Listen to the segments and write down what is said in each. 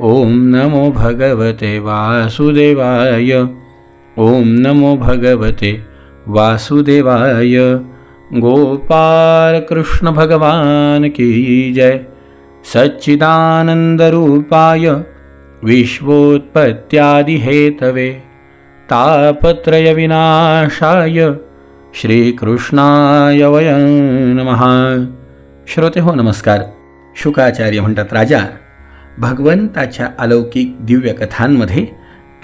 ओम नमो भगवते वासुदेवाय। ओम नमो भगवते वासुदेवाय। गोपाल कृष्ण भगवान की जय। सच्चिदानन्दरूपाय विश्वोत्पत्त्यादिहेतवे। तापत्रयविनाशाय श्रीकृष्णाय वयं नमः। श्रोते हो नमस्कार। शुकाचार्य म्हणतात राजा। भगवंताच्या अलौकिक दिव्य कथांमध्ये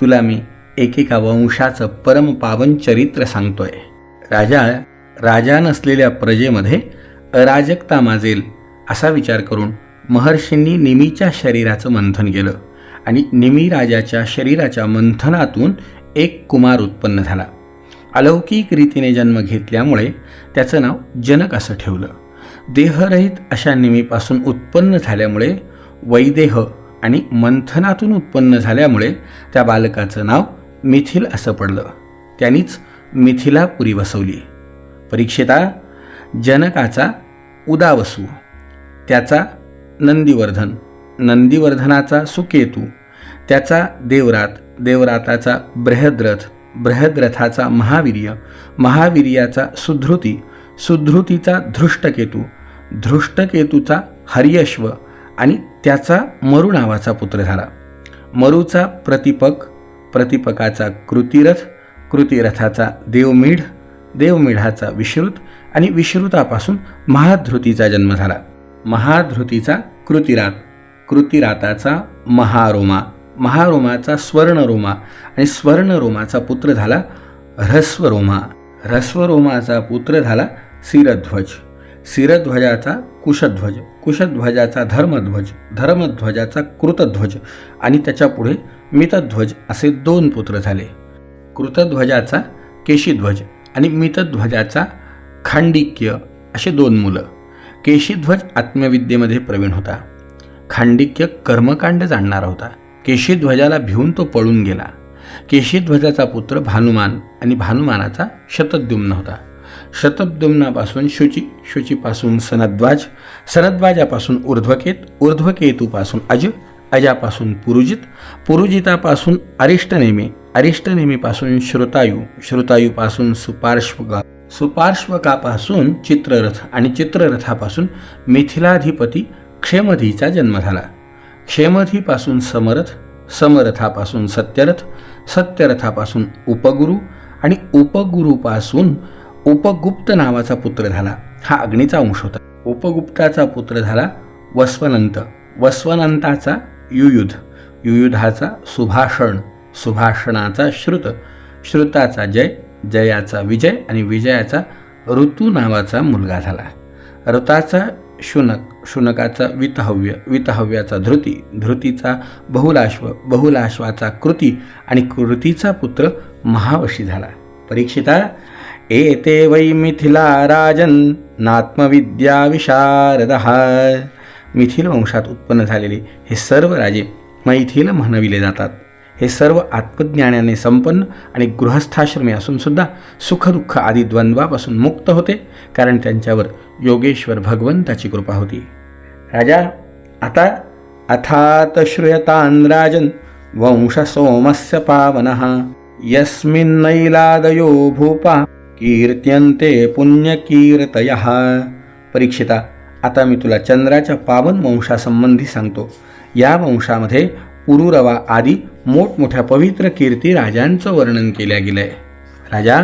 तुला मी एकेका वंशाचं परमपावन चरित्र सांगतोय. राजा राजा नसलेल्या प्रजेमध्ये अराजकता माजेल असा विचार करून महर्षींनी निमीच्या शरीराचं मंथन केलं आणि निमी राजाच्या शरीराच्या मंथनातून एक कुमार उत्पन्न झाला. अलौकिक रीतीने जन्म घेतल्यामुळे त्याचं नाव जनक असं ठेवलं. देहरहित अशा निमीपासून उत्पन्न झाल्यामुळे वैदेह आणि मंथनातून उत्पन्न झाल्यामुळे त्या बालकाचं नाव मिथिल असं पडलं. त्यांनीच मिथिलापुरी बसवली. परीक्षिता जनकाचा उदावसू. त्याचा नंदीवर्धन. नंदीवर्धनाचा सुकेतू. त्याचा देवरात. देवराताचा बृहद्रथ. बृहद्रथाचा महावीर्य. महावीर्याचा सुधृती. सुधृतीचा धृष्टकेतू. धृष्टकेतूचा हर्यश्व. आणि त्याचा मरु नावाचा पुत्र झाला. मरूचा प्रतिपक प्रतिपकाचा कृतिरथ कृतिरथाचा देवमीढ देवमिढाचा विश्रुत आणि विश्रुतापासून महाधृतीचा जन्म झाला. महाधृतीचा कृतिरात कृतिराताचा महारोमा महारोमाचा स्वर्णरोमा आणि स्वर्णरोमाचा पुत्र झाला ह्रस्वरोमा. ह्रस्वरोमाचा पुत्र झाला सिरध्वज. सिरध्वजाचा कुशध्वज. कुशध्वजाचा धर्मध्वज. धर्मध्वजाचा कृतध्वज. आणि त्याच्या पुढे मितध्वज असे दोन पुत्र झाले. कृतध्वजाचा केशीध्वज आणि मितध्वजाचा खांडिक्य असे दोन मुलं. केशीध्वज आत्मविद्येमध्ये प्रवीण होता. खांडिक्य कर्मकांड जाणणारा होता. केशीध्वजाला भिवून तो पळून गेला. केशीध्वजाचा पुत्र भानुमान आणि भानुमानाचा शतद्युम्न होता. शतब्दुम्नापासून शुची शुचीपासून सनद्वाज सनद्वाजापासून ऊर्ध्वकेत ऊर्ध्वकेतूपासून अज अजापासून पुरुजित पुरुजितापासून अरिष्टनेमी अरिष्टनेमीपासून श्रुतायू श्रुतायूपासून सुपार्श्वका सुपार्श्वकापासून चित्ररथ आणि चित्ररथापासून मिथिलाधिपती क्षेमधीचा जन्म झाला. क्षेमधीपासून समरथ समरथापासून सत्यरथ सत्यरथापासून उपगुरु आणि उपगुरूपासून उपगुप्त नावाचा पुत्र झाला. हा अग्नीचा अंश होता. उपगुप्ताचा पुत्र झाला वस्वनंत. वस्वनंताचा युयुध. युयुधाचा सुभाषण. सुभाषणाचा श्रुत. श्रुताचा जय जयाचा विजय आणि विजयाचा ऋतू नावाचा मुलगा झाला. ऋताचा शुनक. शुनकाचा वितहव्य. वितहव्याचा धृती. धृतीचा बहुलाश्व. बहुलाश्वाचा कृती आणि कृतीचा पुत्र महावशी झाला. परीक्षिता एते वै मिथिला राजन नात्मविद्या विशारदः। मिथिल वंशात उत्पन्न झालेले हे सर्व राजे मैथिल म्हणविले जातात. हे सर्व आत्मज्ञानाने संपन्न आणि गृहस्थाश्रमी असून सुद्धा सुखदुःख आदी द्वंद्वापासून मुक्त होते कारण त्यांच्यावर योगेश्वर भगवंताची कृपा होती. राजा आता अथात श्रूयतान् राजन वंश सोमस्य पावन यस्मिन्नैलादयो भूपा। कीर्त्यंते पुण्यकीर्तय। परीक्षिता आता मी तुला चंद्राच्या पावन वंशासंबंधी सांगतो. या वंशामध्ये पुरुरवा आदी मोठमोठ्या पवित्र कीर्ती राजांचं वर्णन केल्या गेलं आहे राजा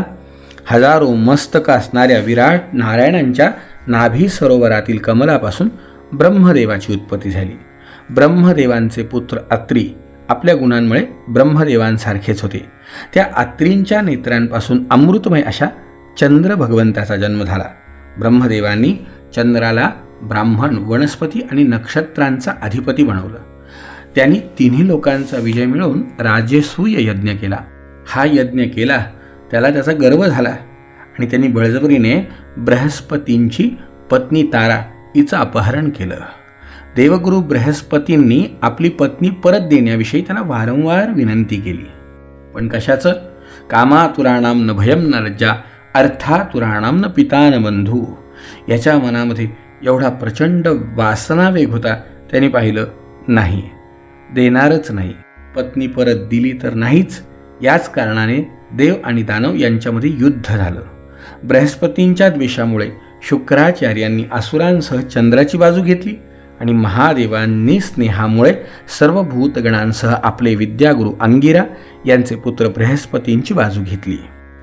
हजारो मस्तक असणाऱ्या विराट नारायणांच्या नाभी सरोवरातील कमलापासून ब्रह्मदेवाची उत्पत्ती झाली. ब्रह्मदेवांचे पुत्र अत्री आपल्या गुणांमुळे ब्रह्मदेवांसारखेच होते. त्या अत्रींच्या नेत्रांपासून अमृतमय अशा चंद्र भगवंताचा जन्म झाला. ब्रह्मदेवांनी चंद्राला ब्राह्मण वनस्पती आणि नक्षत्रांचा अधिपती बनवलं. त्यांनी तिन्ही लोकांचा विजय मिळवून राजसूय यज्ञ केला. हा यज्ञ केला त्याला त्याचा गर्व झाला आणि त्यांनी बळजबरीने बृहस्पतींची पत्नी तारा हिचं अपहरण केलं. देवगुरु बृहस्पतींनी आपली पत्नी परत देण्याविषयी त्यांना वारंवार विनंती केली. पण कशाचं? कामातुराणाम न भयम न लज्जा अर्थातुराणाम न पिता न बंधू. याच्या मनामध्ये एवढा प्रचंड वासनावेग होता त्यांनी पाहिलं नाही. देणारच नाही. पत्नी परत दिली तर नाहीच. याच कारणाने देव आणि दानव यांच्यामध्ये युद्ध झालं. बृहस्पतींच्या द्वेषामुळे शुक्राचार्यांनी असुरांसह चंद्राची बाजू घेतली. आणि महादेवांनी स्नेहामुळे सर्व भूतगणांसह आपले विद्यागुरू अंगिरा यांचे पुत्र बृहस्पतींची बाजू घेतली.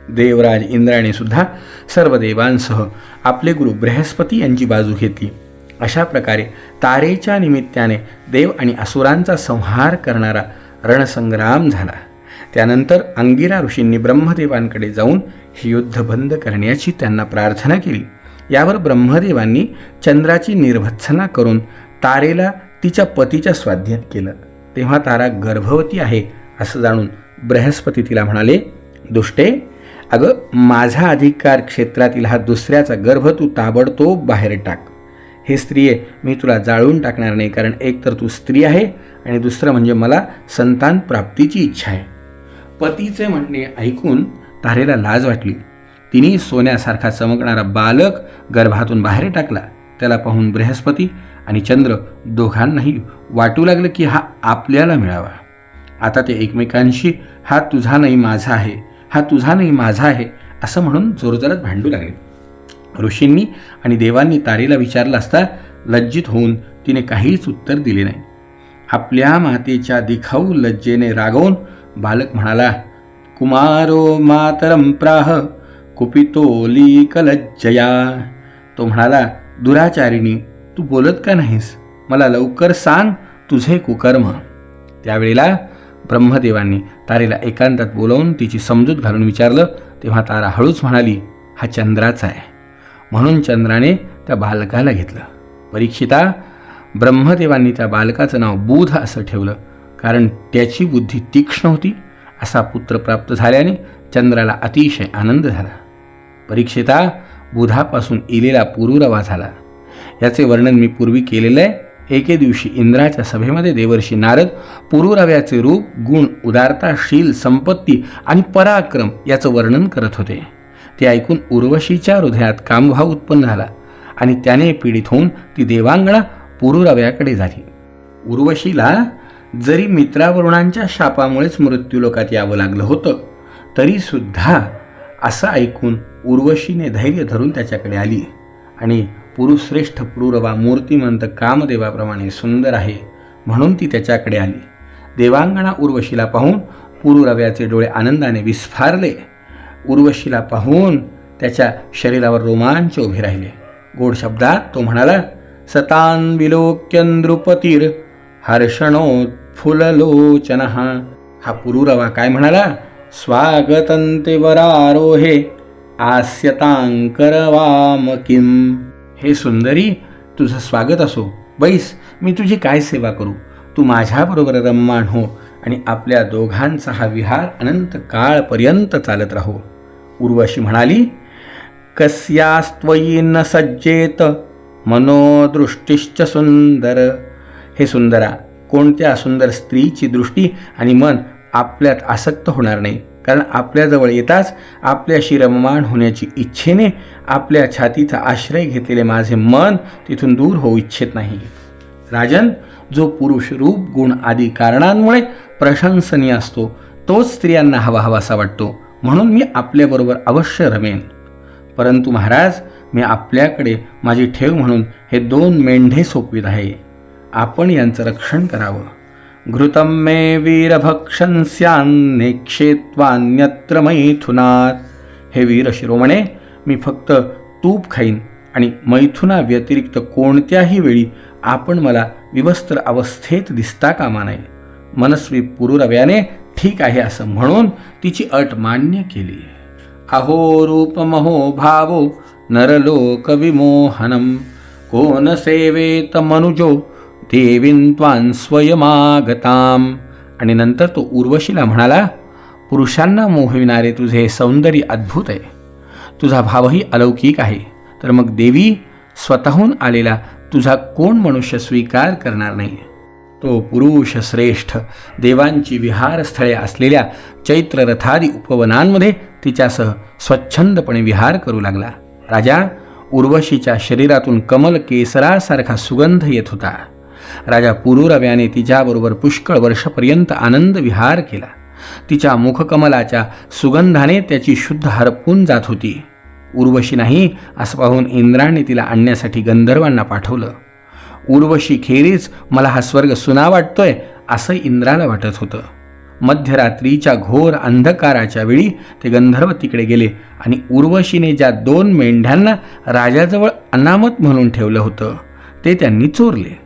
देवराज इंद्राने सुद्धा सर्व देवांसह आपले गुरु बृहस्पती यांची बाजू घेतली. अशा प्रकारे तारेच्या निमित्ताने देव आणि असुरांचा संहार करणारा रणसंग्राम झाला. त्यानंतर अंगिरा ऋषींनी ब्रह्मदेवांकडे जाऊन हे युद्ध बंद करण्याची त्यांना प्रार्थना केली. यावर ब्रह्मदेवांनी चंद्राची निर्भत्सना करून तारेला तिच्या पतीच्या स्वाध्यात केलं. तेव्हा तारा गर्भवती आहे असं जाणून बृहस्पती तिला म्हणाले दुष्टे अगं माझा अधिकार क्षेत्रातील हा दुसऱ्याचा गर्भ तू ताबडतोब बाहेर टाक. हे स्त्रिये मी तुला जाळून टाकणार नाही कारण एक तर तू स्त्री आहे आणि दुसरं म्हणजे मला संतान प्राप्तीची इच्छा आहे. पतीचे म्हणणे ऐकून तारेला लाज वाटली. तिने सोन्यासारखा चमकणारा बालक गर्भातून बाहेर टाकला. त्याला पाहून बृहस्पती आणि चंद्र दोघांनाही वाटू लागलं की हा आपल्याला मिळावा. आता ते एकमेकांशी हा तुझा नाही माझा आहे हा तुझा नाही माझा आहे असं म्हणून जोरजोरात भांडू लागले. ऋषींनी आणि देवांनी तारेला विचारलं असता लज्जित होऊन तिने काहीच उत्तर दिले नाही. आपल्या मातेच्या दिखाऊ लज्जेने रागवून बालक म्हणाला कुमारो मातरम प्राह कुपितोली कलज्जया तो म्हणाला दुराचारिणी तू बोलत का नाहीस? मला लवकर सांग तुझे कुकर्म. त्यावेळेला ब्रह्मदेवांनी तारेला एकांतात बोलावून तिची समजूत घालून विचारलं तेव्हा तारा हळूच म्हणाली हा चंद्राचा आहे. म्हणून चंद्राने त्या बालकाला घेतलं. परीक्षिता ब्रह्मदेवांनी त्या बालकाचं नाव बुध असं ठेवलं कारण त्याची बुद्धी तीक्ष्ण होती. असा पुत्र प्राप्त झाल्याने चंद्राला अतिशय आनंद झाला. परीक्षिता बुधापासून इलेला पुरुरवा झाला. याचे वर्णन मी पूर्वी केलेलं आहे. एके दिवशी इंद्राच्या सभेमध्ये देवर्षी नारद पुरुरव्याचे रूप गुण उदारता शील संपत्ती आणि पराक्रम याचं वर्णन करत होते. ते ऐकून उर्वशीच्या हृदयात कामभाव उत्पन्न झाला आणि त्याने पीडित होऊन ती देवांगणा पुरुरव्याकडे झाली. उर्वशीला जरी मित्रावरुणांच्या शापामुळेच मृत्यूलोकात यावं लागलं होतं तरीसुद्धा असं ऐकून उर्वशीने धैर्य धरून त्याच्याकडे आली आणि पुरुश्रेष्ठ पुरुरवा मूर्तिमंत कामदेवाप्रमाणे सुंदर आहे म्हणून ती त्याच्याकडे आली. देवांगणा उर्वशीला पाहून पुरुरव्याचे डोळे आनंदाने विस्फारले. उर्वशीला पाहून त्याच्या शरीरावर रोमांच उभे राहिले. गोड शब्दात तो म्हणाला सतान विलोक्य नृपतीर हर्षणोत्फुललोचन हा पुरुरवा काय म्हणाला स्वागतंते वरारोहे आस्यतांकरवाम किम. हे सुंदरी तुझं स्वागत असो. बैस मी तुझी काय सेवा करू? तू माझ्याबरोबर रममाण हो आणि आपल्या दोघांचा हा विहार अनंत काळपर्यंत चालत राहो. उर्वशी म्हणाली कस्यास्त्वयी न सज्जेत? मनोदृष्टीश्च सुंदर. हे सुंदरा कोणत्या सुंदर स्त्रीची दृष्टी आणि मन आपल्यात आसक्त होणार नाही. कारण आपल्याजवळ येताच आपल्याशी रममाण होण्याची इच्छेने आपल्या छातीचा आश्रय घेतलेले माझे मन तिथून दूर होऊ इच्छित नाही. राजन जो पुरुष रूप गुण आदी कारणांमुळे प्रशंसनीय असतो तोच स्त्रियांना हवा हवासा वाटतो. म्हणून मी आपल्याबरोबर अवश्य रमेन. परंतु महाराज मी आपल्याकडे माझी ठेव म्हणून हे दोन मेंढे सोपवित आहे. आपण यांचं रक्षण करावं. घृतं मे वीरभक्षन्स्यान्नेक्षेत्वान्यत्र मैथुनात। हे वीर शिरोमणे मी फक्त तूप खाईन आणि मैथुना व्यतिरिक्त कोणत्याही वेळी आपण मला विवस्त्र अवस्थेत दिसता कामा नये. मनस्वी पुरुरव्याने ठीक आहे असं म्हणून तिची अट मान्य केली. अहो रूपमहो भावो नरलोक विमोहनम कोण सेवेत मनुजो देवीन त्वान स्वयमागताम. आणि नंतर तो उर्वशीला म्हणाला पुरुषांना मोहविणारे तुझे सौंदर्य अद्भुत आहे. तुझा भावही अलौकिक आहे. तर मग देवी स्वतःहून आलेला तुझा कोण मनुष्य स्वीकार करणार नाही? तो पुरुष श्रेष्ठ देवांची विहारस्थळे असलेल्या चैत्ररथादी उपवनांमध्ये तिच्यासह स्वच्छंदपणे विहार करू लागला. राजा उर्वशीच्या शरीरातून कमल केसरासारखा सुगंध येत होता. राजा पुरुरव्याने तिच्याबरोबर पुष्कळ वर्षपर्यंत आनंद विहार केला. तिच्या मुखकमलाच्या सुगंधाने त्याची शुद्ध हरपून जात होती. उर्वशी नाही असं पाहून इंद्राने तिला आणण्यासाठी गंधर्वांना पाठवलं. उर्वशी खेरीज मला हा स्वर्ग सुना वाटतोय असं इंद्राला वाटत होतं. मध्यरात्रीच्या घोर अंधकाराच्या वेळी ते गंधर्व तिकडे गेले आणि उर्वशीने ज्या दोन मेंढ्यांना राजाजवळ अनामत म्हणून ठेवलं होतं ते त्यांनी चोरले.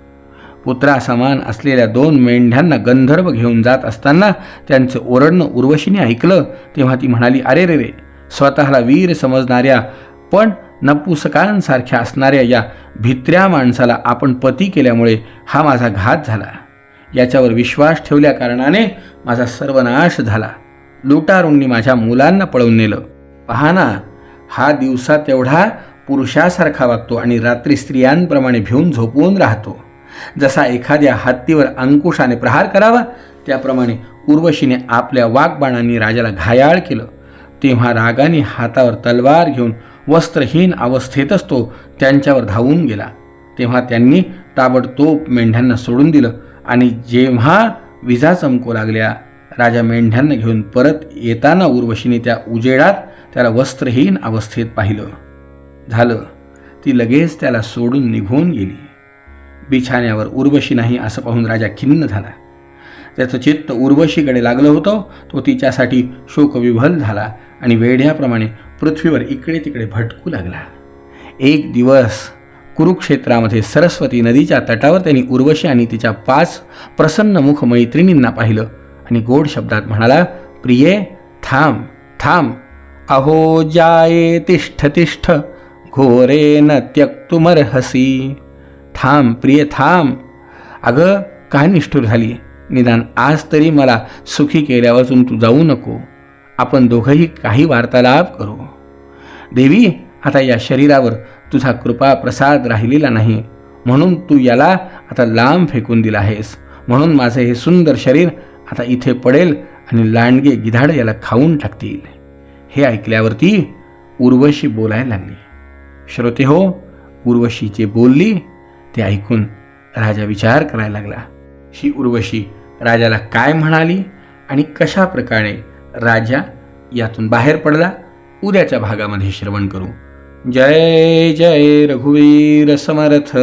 पुत्रासमान असलेल्या दोन मेंढ्यांना गंधर्व घेऊन जात असताना त्यांचं ओरडणं उर्वशीने ऐकलं तेव्हा ती म्हणाली अरे रे रे स्वतःला वीर समजणाऱ्या पण नपुसकांसारख्या असणाऱ्या या भित्र्या माणसाला आपण पती केल्यामुळे हा माझा घात झाला. याच्यावर विश्वास ठेवल्या कारणाने माझा सर्वनाश झाला. लुटारूंनी माझ्या मुलांना पळवून नेलं. पहा ना हा दिवसा तेवढा पुरुषासारखा वागतो आणि रात्री स्त्रियांप्रमाणे भिवून झोपवून राहतो. जसा एखाद्या हत्तीवर अंकुशाने प्रहार करावा त्याप्रमाणे उर्वशीने आपल्या वाघबाणांनी राजाला घायाळ केलं. तेव्हा रागाने हातावर तलवार घेऊन वस्त्रहीन अवस्थेतच तो त्यांच्यावर धावून गेला. तेव्हा त्यांनी ताबडतोब मेंढ्यांना सोडून दिलं आणि जेव्हा विजा चमकू लागल्या राजा मेंढ्यांना घेऊन परत येताना उर्वशीने त्या उजेडात त्याला वस्त्रहीन अवस्थेत पाहिलं. झालं. ती लगेच त्याला सोडून निघून गेली. बिछाण्यावर उर्वशी नाही असं पाहून राजा खिन्न झाला. त्याचं चित्त उर्वशीकडे लागलं होतं तो तिच्यासाठी शोकविभल झाला आणि वेढ्याप्रमाणे पृथ्वीवर इकडे तिकडे भटकू लागला. एक दिवस कुरुक्षेत्रामध्ये सरस्वती नदीच्या तटावर त्यांनी उर्वशी आणि तिच्या पाच प्रसन्नमुख मैत्रिणींना पाहिलं आणि गोड शब्दात म्हणाला प्रिये थांब थांब. अहो जाये तिष्ठ तिष्ठ. घोरे न त्यक्तुमर्हसी. थांब प्रिय थांब. अगं काय निष्ठूर झाली निदान आज तरी मला सुखी केल्यावरून तू जाऊ नको. आपण दोघंही काही वार्तालाप करू. देवी आता या शरीरावर तुझा कृपा प्रसाद राहिलेला नाही. म्हणून तू याला आता लांब फेकून दिला आहेस. म्हणून माझे हे सुंदर शरीर आता इथे पडेल आणि लांडगे गिधाड याला खाऊन टाकतील. हे ऐकल्यावरती उर्वशी बोलायला लागली. श्रोते हो उर्वशी जे बोलली ते ऐकून राजा विचार करायला लागला ही उर्वशी राजाला काय म्हणाली आणि कशा प्रकारे राजा यातून बाहेर पडला? उद्याच्या भागामध्ये श्रवण करू. जय जय रघुवीर समर्थ.